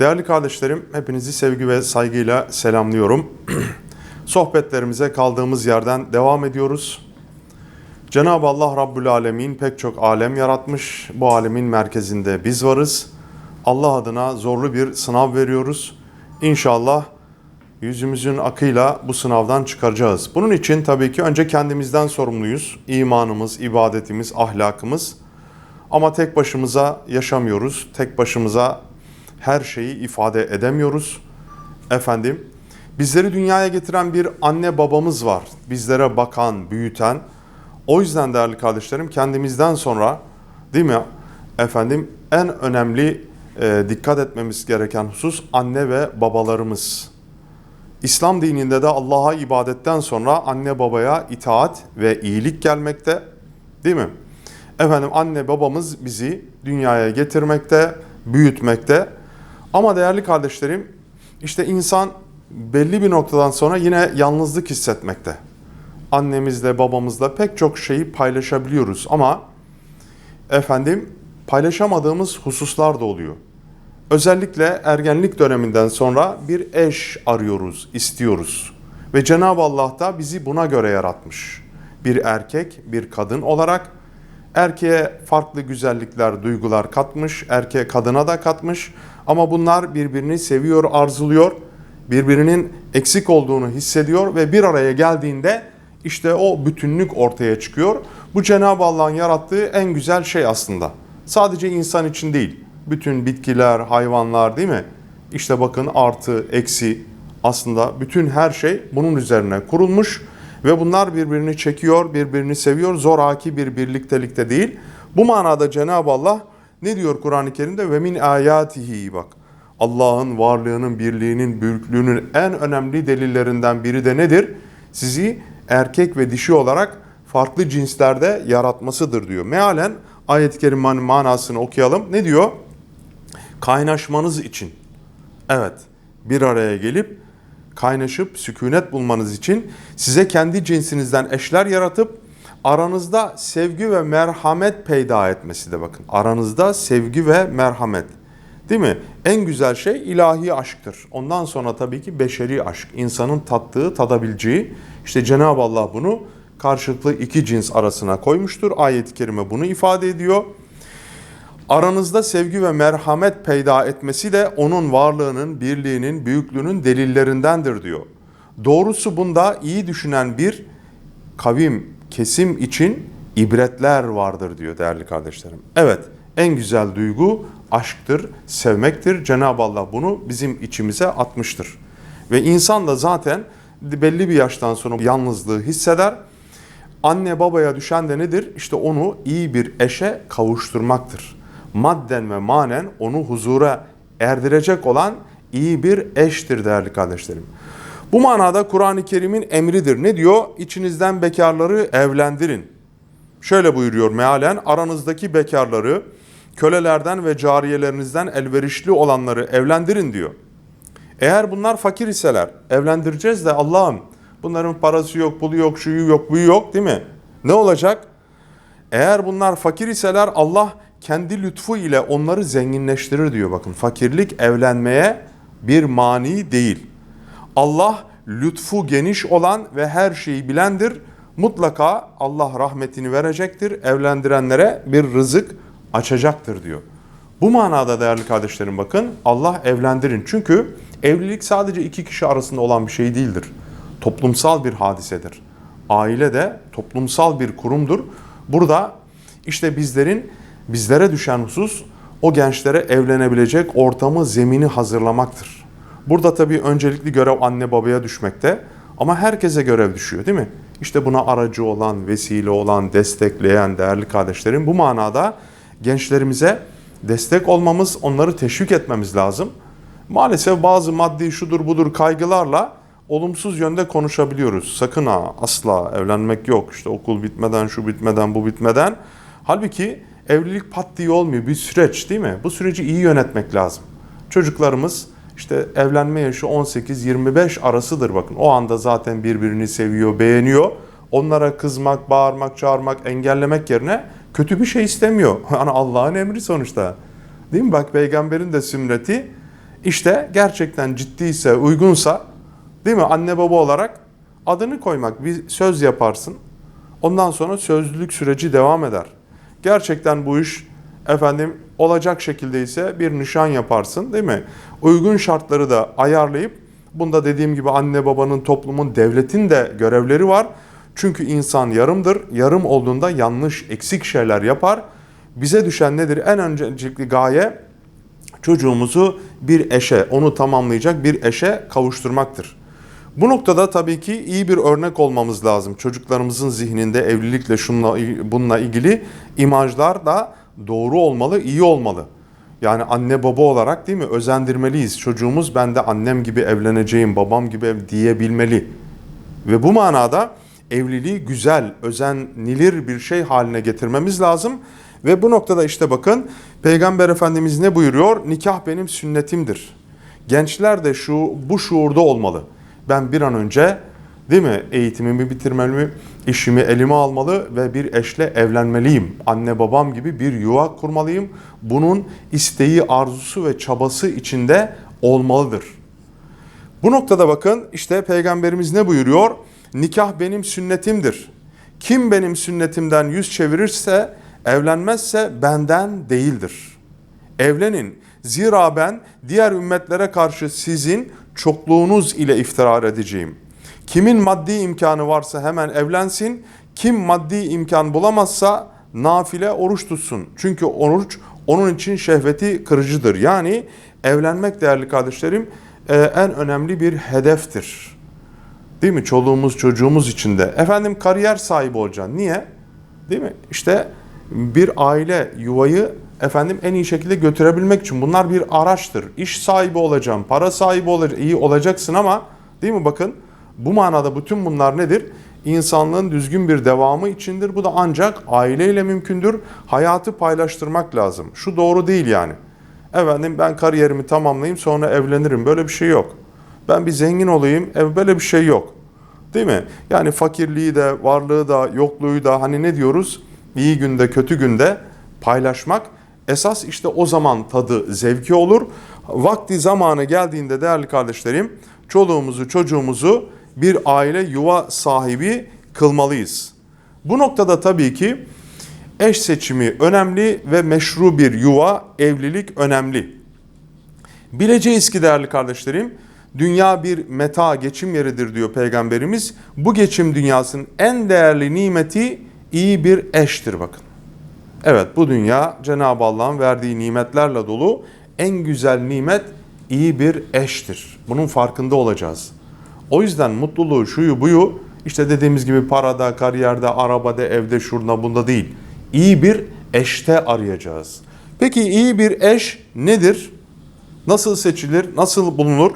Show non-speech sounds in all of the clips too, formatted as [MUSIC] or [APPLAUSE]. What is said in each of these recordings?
Değerli kardeşlerim, hepinizi sevgi ve saygıyla selamlıyorum. [CLEARS THROAT] Sohbetlerimize kaldığımız yerden devam ediyoruz. Cenab-ı Allah Rabbül Alemin pek çok alem yaratmış. Bu alemin merkezinde biz varız. Allah adına zorlu bir sınav veriyoruz. İnşallah yüzümüzün akıyla bu sınavdan çıkaracağız. Bunun için tabii ki önce kendimizden sorumluyuz. İmanımız, ibadetimiz, ahlakımız. Ama tek başımıza yaşamıyoruz. Tek başımıza her şeyi ifade edemiyoruz. Efendim, bizleri dünyaya getiren bir anne babamız var. Bizlere bakan, büyüten. O yüzden değerli kardeşlerim kendimizden sonra değil mi efendim en önemli e, dikkat etmemiz gereken husus anne ve babalarımız. İslam dininde de Allah'a ibadetten sonra anne babaya itaat ve iyilik gelmekte. Değil mi? Efendim anne babamız bizi dünyaya getirmekte, büyütmekte. Ama değerli kardeşlerim işte insan belli bir noktadan sonra yine yalnızlık hissetmekte. Annemizle babamızla pek çok şeyi paylaşabiliyoruz ama efendim paylaşamadığımız hususlar da oluyor. Özellikle ergenlik döneminden sonra bir eş arıyoruz, istiyoruz. Ve Cenab-ı Allah da bizi buna göre yaratmış. Bir erkek, bir kadın olarak erkeğe farklı güzellikler, duygular katmış, erkeğe kadına da katmış. Ama bunlar birbirini seviyor, arzuluyor, birbirinin eksik olduğunu hissediyor ve bir araya geldiğinde işte o bütünlük ortaya çıkıyor. Bu Cenab-ı Allah'ın yarattığı en güzel şey aslında. Sadece insan için değil, bütün bitkiler, hayvanlar değil mi? İşte bakın artı, eksi aslında bütün her şey bunun üzerine kurulmuş ve bunlar birbirini çekiyor, birbirini seviyor. Zoraki bir birliktelikte değil. Bu manada Cenab-ı Allah ne diyor Kur'an-ı Kerim'de? Ve min ayatihi bak. Allah'ın varlığının, birliğinin, büyüklüğünün en önemli delillerinden biri de nedir? Sizi erkek ve dişi olarak farklı cinslerde yaratmasıdır diyor. Mealen ayet-i kerimenin manasını okuyalım. Ne diyor? Kaynaşmanız için. Evet, bir araya gelip kaynaşıp sükunet bulmanız için size kendi cinsinizden eşler yaratıp aranızda sevgi ve merhamet peyda etmesi de bakın. Aranızda sevgi ve merhamet. Değil mi? En güzel şey ilahi aşktır. Ondan sonra tabii ki beşeri aşk. insanın tattığı, tadabileceği. İşte Cenab-ı Allah bunu karşılıklı iki cins arasına koymuştur. Ayet-i kerime bunu ifade ediyor. Aranızda sevgi ve merhamet peyda etmesi de onun varlığının, birliğinin, büyüklüğünün delillerindendir diyor. Doğrusu bunda iyi düşünen bir kavim, kesim için ibretler vardır diyor değerli kardeşlerim. Evet, en güzel duygu aşktır, sevmektir. Cenab-ı Allah bunu bizim içimize atmıştır. Ve insan da zaten belli bir yaştan sonra yalnızlığı hisseder. Anne babaya düşen de nedir? İşte onu iyi bir eşe kavuşturmaktır. Madden ve manen onu huzura erdirecek olan iyi bir eştir değerli kardeşlerim. Bu manada Kur'an-ı Kerim'in emridir. Ne diyor? İçinizden bekarları evlendirin. Şöyle buyuruyor mealen aranızdaki bekarları kölelerden ve cariyelerinizden elverişli olanları evlendirin diyor. Eğer bunlar fakir iseler evlendireceğiz de Allah'ım bunların parası yok, pulu yok, şuyu yok, buyu yok değil mi? Ne olacak? Eğer bunlar fakir iseler Allah kendi lütfu ile onları zenginleştirir diyor bakın. Fakirlik evlenmeye bir mani değil. Allah lütfu geniş olan ve her şeyi bilendir. Mutlaka Allah rahmetini verecektir. Evlendirenlere bir rızık açacaktır diyor. Bu manada değerli kardeşlerim bakın Allah evlendirin. Çünkü evlilik sadece iki kişi arasında olan bir şey değildir. Toplumsal bir hadisedir. Aile de toplumsal bir kurumdur. Burada işte bizlerin bizlere düşen husus o gençlere evlenebilecek ortamı, zemini hazırlamaktır. Burada tabii öncelikli görev anne babaya düşmekte ama herkese görev düşüyor değil mi? İşte buna aracı olan, vesile olan, destekleyen değerli kardeşlerim bu manada gençlerimize destek olmamız, onları teşvik etmemiz lazım. Maalesef bazı maddi şudur budur kaygılarla olumsuz yönde konuşabiliyoruz. Sakın ha asla evlenmek yok. İşte okul bitmeden, şu bitmeden, bu bitmeden. Halbuki evlilik pat diye olmuyor. Bir süreç değil mi? Bu süreci iyi yönetmek lazım. Çocuklarımız işte evlenme yaşı 18-25 arasıdır bakın. O anda zaten birbirini seviyor, beğeniyor. Onlara kızmak, bağırmak, çağırmak, engellemek yerine kötü bir şey istemiyor. [LAUGHS] Hani Allah'ın emri sonuçta. Değil mi? Bak peygamberin de sünneti İşte gerçekten ciddiyse, uygunsa değil mi anne baba olarak adını koymak bir söz yaparsın. Ondan sonra sözlülük süreci devam eder. Gerçekten bu iş efendim olacak şekilde ise bir nişan yaparsın değil mi? Uygun şartları da ayarlayıp bunda dediğim gibi anne babanın, toplumun, devletin de görevleri var. Çünkü insan yarımdır. Yarım olduğunda yanlış, eksik şeyler yapar. Bize düşen nedir? En öncelikli gaye çocuğumuzu bir eşe, onu tamamlayacak bir eşe kavuşturmaktır. Bu noktada tabii ki iyi bir örnek olmamız lazım. Çocuklarımızın zihninde evlilikle şunla bununla ilgili imajlar da doğru olmalı, iyi olmalı. Yani anne baba olarak değil mi özendirmeliyiz. Çocuğumuz ben de annem gibi evleneceğim, babam gibi ev diyebilmeli. Ve bu manada evliliği güzel, özenilir bir şey haline getirmemiz lazım. Ve bu noktada işte bakın Peygamber Efendimiz ne buyuruyor? Nikah benim sünnetimdir. Gençler de şu bu şuurda olmalı. Ben bir an önce değil mi eğitimimi bitirmeliyim, işimi elime almalı ve bir eşle evlenmeliyim. Anne babam gibi bir yuva kurmalıyım. Bunun isteği, arzusu ve çabası içinde olmalıdır. Bu noktada bakın işte peygamberimiz ne buyuruyor? Nikah benim sünnetimdir. Kim benim sünnetimden yüz çevirirse, evlenmezse benden değildir. Evlenin. Zira ben diğer ümmetlere karşı sizin çokluğunuz ile iftirar edeceğim. Kimin maddi imkanı varsa hemen evlensin. Kim maddi imkan bulamazsa nafile oruç tutsun. Çünkü oruç onun için şehveti kırıcıdır. Yani evlenmek değerli kardeşlerim e, en önemli bir hedeftir. Değil mi? Çoluğumuz çocuğumuz için de. Efendim kariyer sahibi olacaksın. Niye? Değil mi? İşte bir aile yuvayı efendim en iyi şekilde götürebilmek için bunlar bir araçtır. İş sahibi olacağım, para sahibi olacak, iyi olacaksın ama değil mi bakın bu manada bütün bunlar nedir? İnsanlığın düzgün bir devamı içindir. Bu da ancak aileyle mümkündür. Hayatı paylaştırmak lazım. Şu doğru değil yani. Efendim ben kariyerimi tamamlayayım sonra evlenirim. Böyle bir şey yok. Ben bir zengin olayım. E, böyle bir şey yok. Değil mi? Yani fakirliği de, varlığı da, yokluğu da hani ne diyoruz? İyi günde, kötü günde paylaşmak esas işte o zaman tadı, zevki olur. Vakti zamanı geldiğinde değerli kardeşlerim, çoluğumuzu, çocuğumuzu bir aile yuva sahibi kılmalıyız. Bu noktada tabii ki eş seçimi önemli ve meşru bir yuva, evlilik önemli. Bileceğiz ki değerli kardeşlerim, dünya bir meta geçim yeridir diyor peygamberimiz. Bu geçim dünyasının en değerli nimeti iyi bir eştir bakın. Evet bu dünya Cenab-ı Allah'ın verdiği nimetlerle dolu en güzel nimet iyi bir eştir. Bunun farkında olacağız. O yüzden mutluluğu şuyu buyu işte dediğimiz gibi parada, kariyerde, arabada, evde, şurada, bunda değil. İyi bir eşte arayacağız. Peki iyi bir eş nedir? Nasıl seçilir? Nasıl bulunur?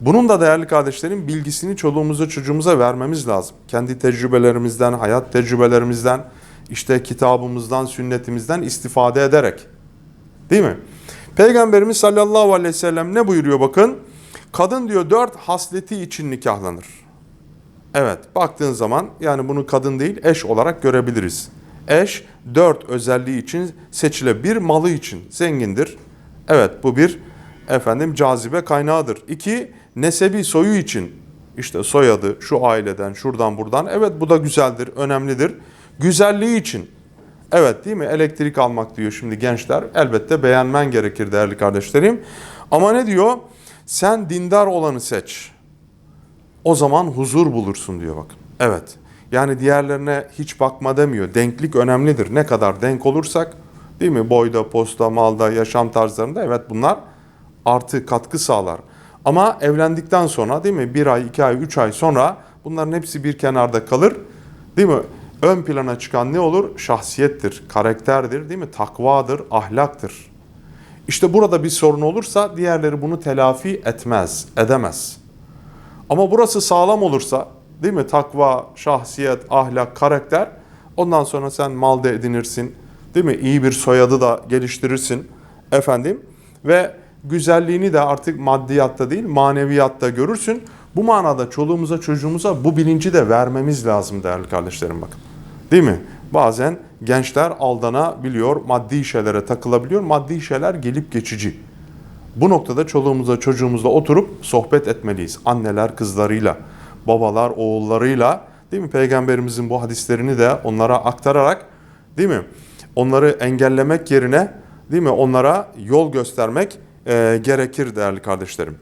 Bunun da değerli kardeşlerim bilgisini çoluğumuza çocuğumuza vermemiz lazım. Kendi tecrübelerimizden, hayat tecrübelerimizden, işte kitabımızdan, sünnetimizden istifade ederek. Değil mi? Peygamberimiz sallallahu aleyhi ve sellem ne buyuruyor bakın? Kadın diyor dört hasleti için nikahlanır. Evet baktığın zaman yani bunu kadın değil eş olarak görebiliriz. Eş dört özelliği için seçile bir malı için zengindir. Evet bu bir efendim cazibe kaynağıdır. İki nesebi soyu için işte soyadı şu aileden şuradan buradan evet bu da güzeldir önemlidir. Güzelliği için evet değil mi elektrik almak diyor şimdi gençler elbette beğenmen gerekir değerli kardeşlerim. Ama ne diyor? Sen dindar olanı seç. O zaman huzur bulursun diyor bakın. Evet. Yani diğerlerine hiç bakma demiyor. Denklik önemlidir. Ne kadar denk olursak değil mi? Boyda, posta, malda, yaşam tarzlarında evet bunlar artı katkı sağlar. Ama evlendikten sonra değil mi? Bir ay, iki ay, üç ay sonra bunların hepsi bir kenarda kalır. Değil mi? Ön plana çıkan ne olur? Şahsiyettir, karakterdir, değil mi? Takvadır, ahlaktır. İşte burada bir sorun olursa diğerleri bunu telafi etmez, edemez. Ama burası sağlam olursa, değil mi? Takva, şahsiyet, ahlak, karakter. Ondan sonra sen mal da edinirsin. Değil mi? İyi bir soyadı da geliştirirsin. Efendim ve güzelliğini de artık maddiyatta değil maneviyatta görürsün. Bu manada çoluğumuza çocuğumuza bu bilinci de vermemiz lazım değerli kardeşlerim bakın. Değil mi? Bazen gençler aldanabiliyor, maddi şeylere takılabiliyor. Maddi şeyler gelip geçici. Bu noktada çoluğumuzla çocuğumuzla oturup sohbet etmeliyiz. Anneler kızlarıyla, babalar oğullarıyla değil mi? Peygamberimizin bu hadislerini de onlara aktararak değil mi? Onları engellemek yerine değil mi? Onlara yol göstermek e, gerekir değerli kardeşlerim.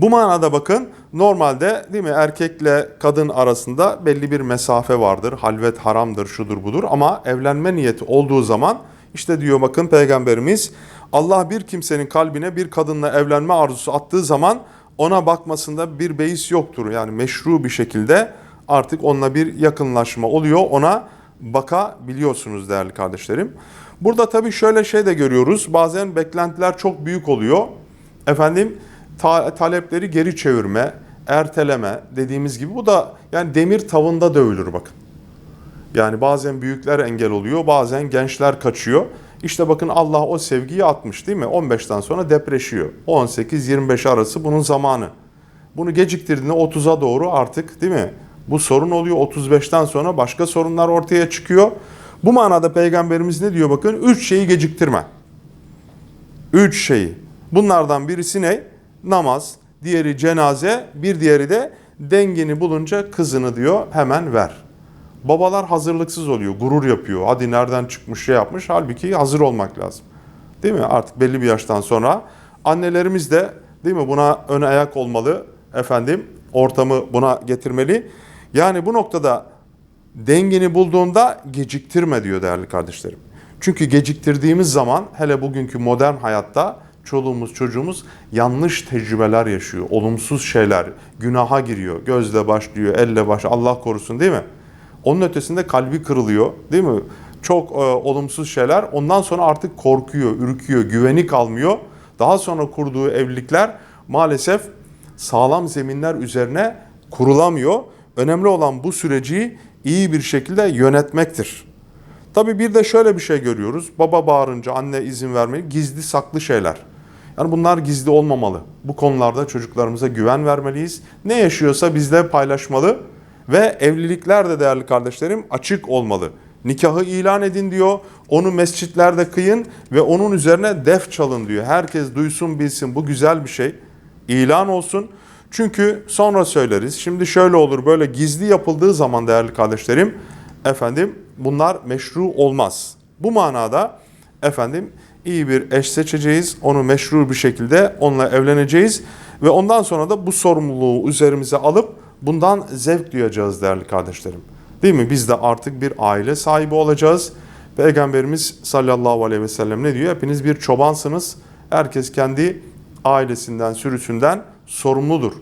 Bu manada bakın normalde değil mi erkekle kadın arasında belli bir mesafe vardır. Halvet haramdır, şudur budur ama evlenme niyeti olduğu zaman işte diyor bakın peygamberimiz Allah bir kimsenin kalbine bir kadınla evlenme arzusu attığı zaman ona bakmasında bir beis yoktur. Yani meşru bir şekilde artık onunla bir yakınlaşma oluyor. Ona bakabiliyorsunuz değerli kardeşlerim. Burada tabii şöyle şey de görüyoruz. Bazen beklentiler çok büyük oluyor. Efendim ta- talepleri geri çevirme, erteleme dediğimiz gibi bu da yani demir tavında dövülür bakın. Yani bazen büyükler engel oluyor, bazen gençler kaçıyor. İşte bakın Allah o sevgiyi atmış değil mi? 15'ten sonra depreşiyor. 18-25 arası bunun zamanı. Bunu geciktirdiğinde 30'a doğru artık değil mi? Bu sorun oluyor. 35'ten sonra başka sorunlar ortaya çıkıyor. Bu manada peygamberimiz ne diyor bakın? Üç şeyi geciktirme. Üç şeyi. Bunlardan birisi ne? Namaz, diğeri cenaze, bir diğeri de dengini bulunca kızını diyor hemen ver. Babalar hazırlıksız oluyor, gurur yapıyor. Hadi nereden çıkmış şey yapmış. Halbuki hazır olmak lazım. Değil mi? Artık belli bir yaştan sonra annelerimiz de değil mi buna ön ayak olmalı. Efendim ortamı buna getirmeli. Yani bu noktada dengini bulduğunda geciktirme diyor değerli kardeşlerim. Çünkü geciktirdiğimiz zaman hele bugünkü modern hayatta çoluğumuz çocuğumuz yanlış tecrübeler yaşıyor. Olumsuz şeyler, günaha giriyor. Gözle başlıyor, elle baş Allah korusun değil mi? Onun ötesinde kalbi kırılıyor değil mi? Çok e, olumsuz şeyler. Ondan sonra artık korkuyor, ürküyor, güveni kalmıyor. Daha sonra kurduğu evlilikler maalesef sağlam zeminler üzerine kurulamıyor. Önemli olan bu süreci iyi bir şekilde yönetmektir. Tabii bir de şöyle bir şey görüyoruz. Baba bağırınca anne izin vermeyi gizli saklı şeyler. Yani bunlar gizli olmamalı. Bu konularda çocuklarımıza güven vermeliyiz. Ne yaşıyorsa bizle paylaşmalı ve evlilikler de değerli kardeşlerim açık olmalı. Nikahı ilan edin diyor. Onu mescitlerde kıyın ve onun üzerine def çalın diyor. Herkes duysun bilsin bu güzel bir şey. İlan olsun. Çünkü sonra söyleriz. Şimdi şöyle olur böyle gizli yapıldığı zaman değerli kardeşlerim efendim bunlar meşru olmaz. Bu manada efendim iyi bir eş seçeceğiz. Onu meşru bir şekilde onunla evleneceğiz ve ondan sonra da bu sorumluluğu üzerimize alıp bundan zevk duyacağız değerli kardeşlerim. Değil mi? Biz de artık bir aile sahibi olacağız. Peygamberimiz sallallahu aleyhi ve sellem ne diyor? Hepiniz bir çobansınız. Herkes kendi ailesinden, sürüsünden sorumludur.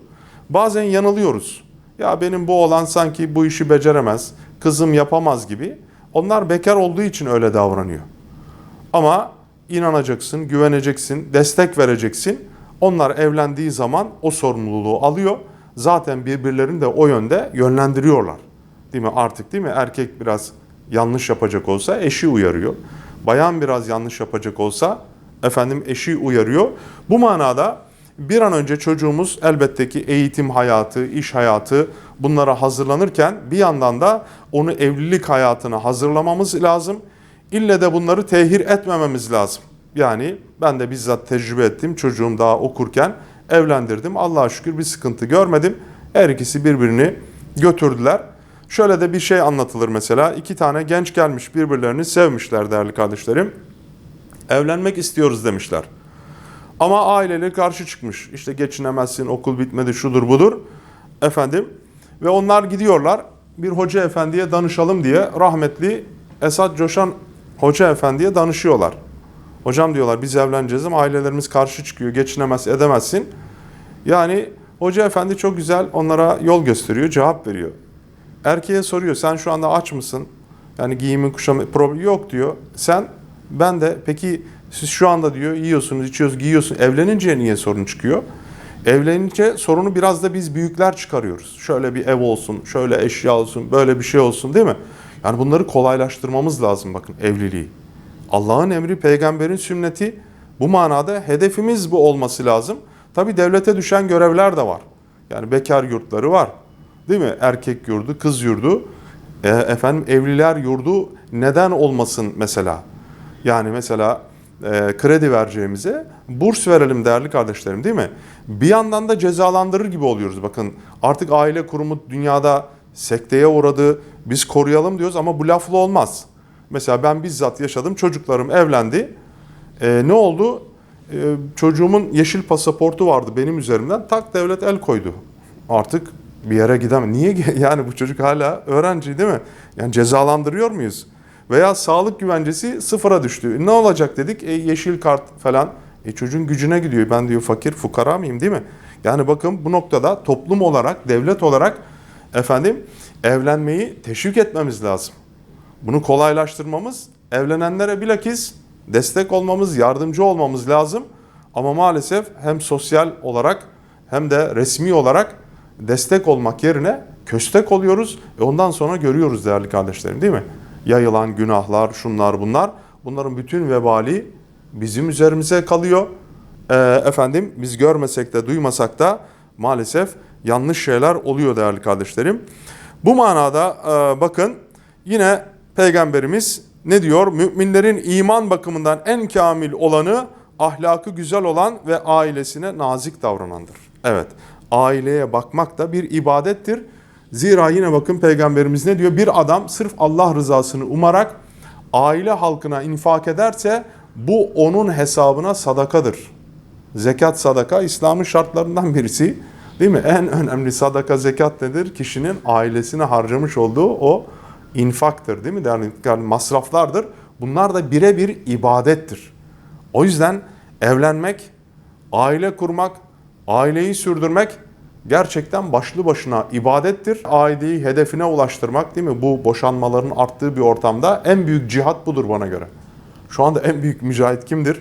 Bazen yanılıyoruz. Ya benim bu olan sanki bu işi beceremez, kızım yapamaz gibi. Onlar bekar olduğu için öyle davranıyor. Ama inanacaksın, güveneceksin, destek vereceksin. Onlar evlendiği zaman o sorumluluğu alıyor. Zaten birbirlerini de o yönde yönlendiriyorlar. Değil mi? Artık değil mi? Erkek biraz yanlış yapacak olsa eşi uyarıyor. Bayan biraz yanlış yapacak olsa efendim eşi uyarıyor. Bu manada bir an önce çocuğumuz elbette ki eğitim hayatı, iş hayatı bunlara hazırlanırken bir yandan da onu evlilik hayatına hazırlamamız lazım. İlle de bunları tehir etmememiz lazım. Yani ben de bizzat tecrübe ettim. Çocuğum daha okurken evlendirdim. Allah'a şükür bir sıkıntı görmedim. Her ikisi birbirini götürdüler. Şöyle de bir şey anlatılır mesela. İki tane genç gelmiş birbirlerini sevmişler değerli kardeşlerim. Evlenmek istiyoruz demişler. Ama aileleri karşı çıkmış. İşte geçinemezsin, okul bitmedi, şudur budur. Efendim ve onlar gidiyorlar bir hoca efendiye danışalım diye rahmetli Esat Coşan hoca efendiye danışıyorlar. Hocam diyorlar biz evleneceğiz ama ailelerimiz karşı çıkıyor. Geçinemez edemezsin. Yani hoca efendi çok güzel onlara yol gösteriyor, cevap veriyor. Erkeğe soruyor sen şu anda aç mısın? Yani giyimi kuşamı problem yok diyor. Sen ben de peki siz şu anda diyor yiyorsunuz, içiyorsunuz, giyiyorsunuz. Evlenince niye sorun çıkıyor? Evlenince sorunu biraz da biz büyükler çıkarıyoruz. Şöyle bir ev olsun, şöyle eşya olsun, böyle bir şey olsun değil mi? Yani bunları kolaylaştırmamız lazım bakın evliliği. Allah'ın emri, peygamberin sünneti bu manada hedefimiz bu olması lazım. Tabi devlete düşen görevler de var. Yani bekar yurtları var. Değil mi? Erkek yurdu, kız yurdu. E, efendim evliler yurdu neden olmasın mesela? Yani mesela e, kredi vereceğimize burs verelim değerli kardeşlerim değil mi? Bir yandan da cezalandırır gibi oluyoruz. Bakın artık aile kurumu dünyada sekteye uğradı. Biz koruyalım diyoruz ama bu lafla olmaz. Mesela ben bizzat yaşadım. Çocuklarım evlendi. Ee, ne oldu? Ee, çocuğumun yeşil pasaportu vardı benim üzerimden. Tak devlet el koydu. Artık bir yere gidemem. Niye? [LAUGHS] Yani bu çocuk hala öğrenci değil mi? Yani cezalandırıyor muyuz? Veya sağlık güvencesi sıfıra düştü. Ne olacak dedik? E, yeşil kart falan. E, çocuğun gücüne gidiyor. Ben diyor fakir fukara mıyım değil mi? Yani bakın bu noktada toplum olarak, devlet olarak efendim evlenmeyi teşvik etmemiz lazım. Bunu kolaylaştırmamız, evlenenlere bilakis destek olmamız, yardımcı olmamız lazım. Ama maalesef hem sosyal olarak hem de resmi olarak destek olmak yerine köstek oluyoruz. E ondan sonra görüyoruz değerli kardeşlerim değil mi? Yayılan günahlar, şunlar bunlar. Bunların bütün vebali bizim üzerimize kalıyor. Ee, efendim biz görmesek de duymasak da maalesef yanlış şeyler oluyor değerli kardeşlerim. Bu manada e, bakın yine peygamberimiz ne diyor? Müminlerin iman bakımından en kamil olanı ahlakı güzel olan ve ailesine nazik davranandır. Evet aileye bakmak da bir ibadettir. Zira yine bakın peygamberimiz ne diyor? Bir adam sırf Allah rızasını umarak aile halkına infak ederse bu onun hesabına sadakadır. Zekat sadaka İslam'ın şartlarından birisi. Değil mi? En önemli sadaka zekat nedir? Kişinin ailesine harcamış olduğu o infaktır değil mi? Yani, yani masraflardır. Bunlar da birebir ibadettir. O yüzden evlenmek, aile kurmak, aileyi sürdürmek gerçekten başlı başına ibadettir. Aileyi hedefine ulaştırmak değil mi? Bu boşanmaların arttığı bir ortamda en büyük cihat budur bana göre. Şu anda en büyük mücahit kimdir?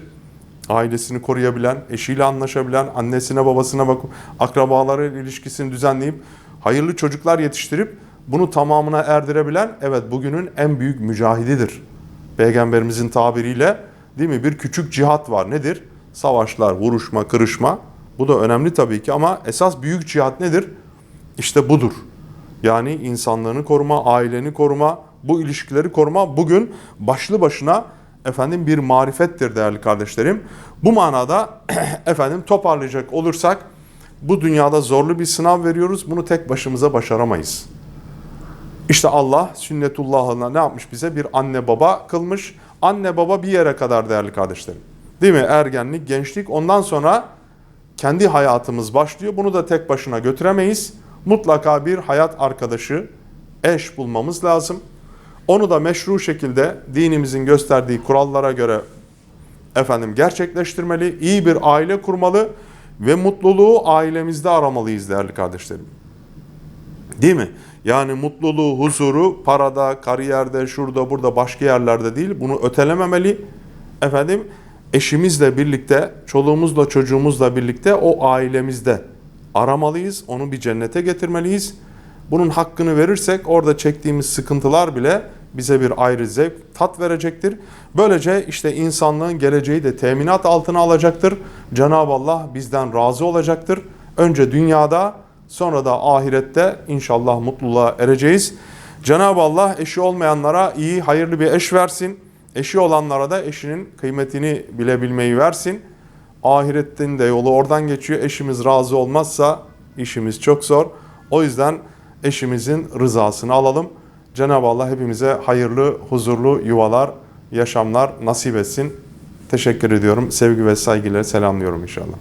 Ailesini koruyabilen, eşiyle anlaşabilen, annesine babasına bakıp akrabaları ilişkisini düzenleyip hayırlı çocuklar yetiştirip bunu tamamına erdirebilen evet bugünün en büyük mücahididir. Peygamberimizin tabiriyle değil mi? Bir küçük cihat var. Nedir? Savaşlar, vuruşma, kırışma. Bu da önemli tabii ki ama esas büyük cihat nedir? İşte budur. Yani insanlığını koruma, aileni koruma, bu ilişkileri koruma bugün başlı başına efendim bir marifettir değerli kardeşlerim. Bu manada [CLEARS THROAT] efendim toparlayacak olursak bu dünyada zorlu bir sınav veriyoruz. Bunu tek başımıza başaramayız. İşte Allah sünnetullahına ne yapmış bize? Bir anne baba kılmış. Anne baba bir yere kadar değerli kardeşlerim. Değil mi? Ergenlik, gençlik ondan sonra kendi hayatımız başlıyor. Bunu da tek başına götüremeyiz. Mutlaka bir hayat arkadaşı, eş bulmamız lazım. Onu da meşru şekilde dinimizin gösterdiği kurallara göre efendim gerçekleştirmeli, iyi bir aile kurmalı ve mutluluğu ailemizde aramalıyız değerli kardeşlerim. Değil mi? Yani mutluluğu, huzuru parada, kariyerde, şurada, burada, başka yerlerde değil. Bunu ötelememeli. Efendim eşimizle birlikte, çoluğumuzla, çocuğumuzla birlikte o ailemizde aramalıyız. Onu bir cennete getirmeliyiz. Bunun hakkını verirsek orada çektiğimiz sıkıntılar bile bize bir ayrı zevk, tat verecektir. Böylece işte insanlığın geleceği de teminat altına alacaktır. Cenab-ı Allah bizden razı olacaktır. Önce dünyada sonra da ahirette inşallah mutluluğa ereceğiz. Cenab-ı Allah eşi olmayanlara iyi, hayırlı bir eş versin. Eşi olanlara da eşinin kıymetini bilebilmeyi versin. Ahiretin de yolu oradan geçiyor. Eşimiz razı olmazsa işimiz çok zor. O yüzden eşimizin rızasını alalım. Cenab-ı Allah hepimize hayırlı, huzurlu yuvalar, yaşamlar nasip etsin. Teşekkür ediyorum. Sevgi ve saygıyla selamlıyorum inşallah.